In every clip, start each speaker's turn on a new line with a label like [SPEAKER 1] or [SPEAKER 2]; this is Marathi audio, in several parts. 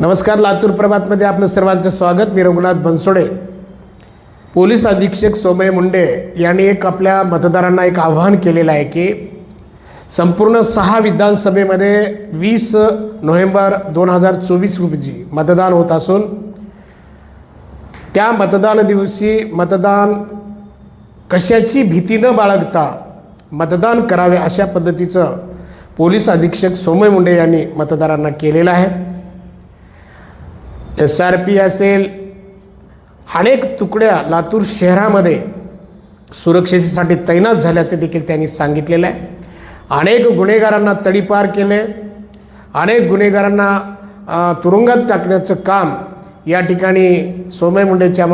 [SPEAKER 1] नमस्कार लातूर प्रभातमध्ये आपलं सर्वांचं स्वागत. मी रघुनाथ बनसोडे. पोलीस अधीक्षक सोमय मुंडे यांनी एक आपल्या मतदारांना एक आव्हान केलेलं आहे की संपूर्ण सहा विधानसभेमध्ये वीस नोव्हेंबर दोन हजार चोवीस रोजी मतदान होत असून त्या मतदान दिवशी मतदान कशाची भीती न बाळगता मतदान करावे अशा पद्धतीचं पोलीस अधीक्षक सोमय मुंडे यांनी मतदारांना केलेलं आहे. एस आर पी असेल अनेक तुकड्या लातूर शहरामध्ये सुरक्षेसाठी तैनात झाल्याचे देखील त्यांनी सांगितलेलं आहे. अनेक गुन्हेगारांना तडीपार केले अनेक गुन्हेगारांना तुरुंगात टाकण्याचं काम या ठिकाणी सोमय मुंडेच्या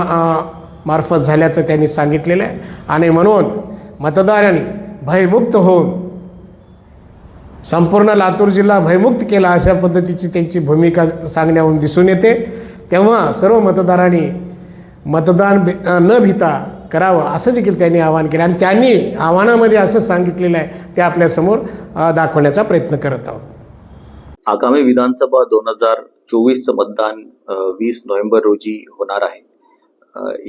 [SPEAKER 1] मार्फत झाल्याचं त्यांनी सांगितलेलं आहे. आणि म्हणून मतदारांनी भयमुक्त होऊन संपूर्ण लातूर जिल्हा भयमुक्त केला अशा पद्धतीची त्यांची भूमिका सांगण्याहून दिसून येते. तेव्हा सर्व मतदारांनी मतदान न भिता करावं असं देखील त्यांनी आवाहन केलं. आणि त्यांनी आव्हानामध्ये असं सांगितलेलं आहे ते आपल्यासमोर दाखवण्याचा प्रयत्न करत आहोत.
[SPEAKER 2] आगामी विधानसभा दोन हजार चोवीसचं मतदान वीस नोव्हेंबर रोजी होणार आहे.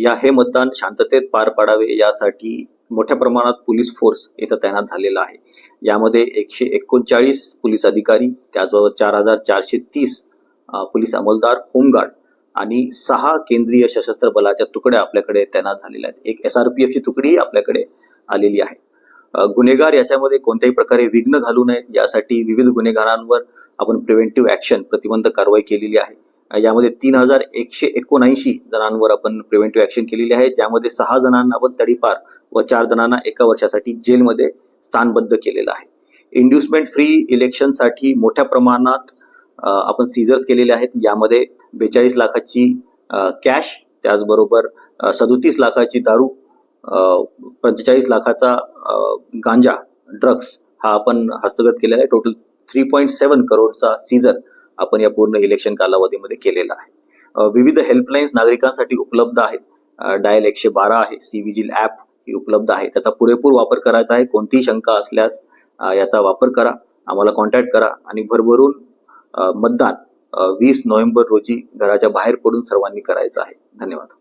[SPEAKER 2] या हे मतदान शांततेत पार पाडावे यासाठी मोठ्या प्रमाणात पोलीस फोर्स इथं तैनात झालेला आहे. यामध्ये एकशे एकोणचाळीस पोलीस अधिकारी त्याचबरोबर चार हजार चारशे तीस पोलीस अंमलदार होमगार्ड आणि सहा केंद्रीय सशस्त्र बलाच्या तुकड्या आपल्याकडे तैनात झालेल्या आहेत. एक एस आर पी एफची तुकडीही आपल्याकडे आलेली आहे. गुन्हेगार याच्यामध्ये कोणत्याही प्रकारे विघ्न घालू नयेत. यासाठी विविध गुन्हेगारांवर आपण प्रिव्हेंटिव्ह ऍक्शन प्रतिबंध कारवाई केलेली आहे. यामध्ये तीन हजार एकशे एकोणऐंशी जणांवर आपण प्रिव्हेंटिव्ह ऍक्शन केलेली आहे. ज्यामध्ये सहा जणांना आपण तडीपार व चार जणांना एका वर्षासाठी जेलमध्ये स्थानबद्ध केलेलं आहे. इंड्युसमेंट फ्री इलेक्शनसाठी मोठ्या प्रमाणात आपण सीझर्स केलेले आहेत. यामध्ये बेचाळीस लाखाची कॅश त्याचबरोबर सदोतीस लाखाची दारू पंचेचाळीस लाखाचा गांजा ड्रग्स हा आपण हस्तगत केलेला आहे. टोटल थ्री पॉईंट सेवन करोडचा सीझर आपण या पूर्ण इलेक्शन कालावधीमध्ये केलेला आहे. विविध हेल्पलाईन्स नागरिकांसाठी उपलब्ध आहेत. डायल एकशे बारा आहे सी विजिल ॲप ही उपलब्ध आहे. त्याचा पुरेपूर वापर करायचा आहे. कोणतीही शंका असल्यास याचा वापर करा. आम्हाला कॉन्टॅक्ट करा. आणि भरभरून मतदान वीस नोव्हेंबर रोजी घराच्या बाहेर पडून सर्वांनी करायचं आहे. धन्यवाद.